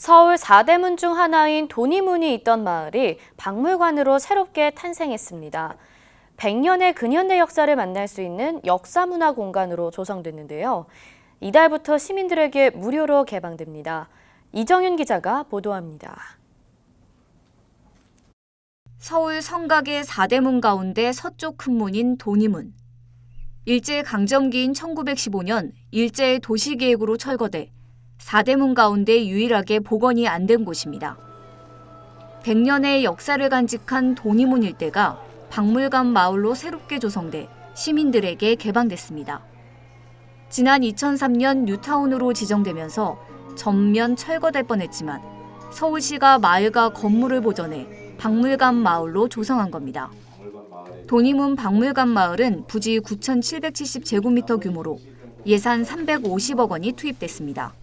서울 4대문 중 하나인 도니문이 있던 마을이 박물관으로 새롭게 탄생했습니다. 100년의 근현대 역사를 만날 수 있는 역사문화 공간으로 조성됐는데요. 이달부터 시민들에게 무료로 개방됩니다. 이정윤 기자가 보도합니다. 서울 성곽의 4대문 가운데 서쪽 큰 문인 도니문. 일제 강점기인 1915년 일제의 도시계획으로 철거돼 4대문 가운데 유일하게 복원이 안 된 곳입니다. 100년의 역사를 간직한 도니문 일대가 박물관 마을로 새롭게 조성돼 시민들에게 개방됐습니다. 지난 2003년 뉴타운으로 지정되면서 전면 철거될 뻔했지만 서울시가 마을과 건물을 보존해 박물관 마을로 조성한 겁니다. 도니문 박물관 마을은 부지 9,770제곱미터 규모로 예산 350억 원이 투입됐습니다.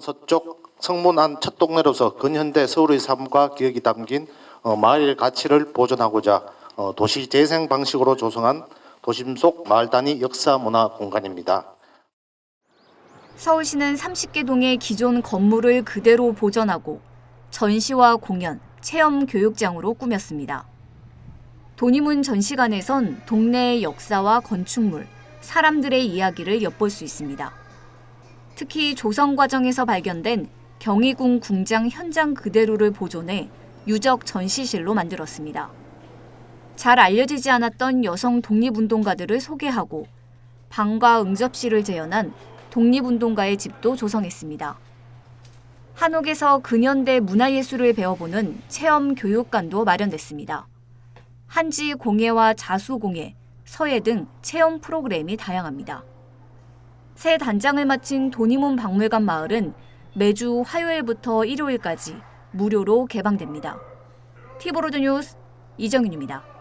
서쪽 성문 안첫 동네로서 근현대 서울의 삶과 기억이 담긴 어, 마을의 가치를 보존하고자 어, 도시 재생 방식으로 조성한 도심 속 마을 단위 역사 문화 공간입니다. 서울시는 30개 동의 기존 건물을 그대로 보존하고 전시와 공연, 체험 교육장으로 꾸몄습니다. 도니문 전시관에선 동네의 역사와 건축물, 사람들의 이야기를 엿볼 수 있습니다. 특히 조성 과정에서 발견된 경희궁 궁장 현장 그대로를 보존해 유적 전시실로 만들었습니다. 잘 알려지지 않았던 여성 독립운동가들을 소개하고 방과 응접실을 재현한 독립운동가의 집도 조성했습니다. 한옥에서 근현대 문화예술을 배워보는 체험 교육관도 마련됐습니다. 한지 공예와 자수 공예, 서예 등 체험 프로그램이 다양합니다. 새 단장을 마친 도니문 박물관 마을은 매주 화요일부터 일요일까지 무료로 개방됩니다. 티보로드 뉴스 이정윤입니다.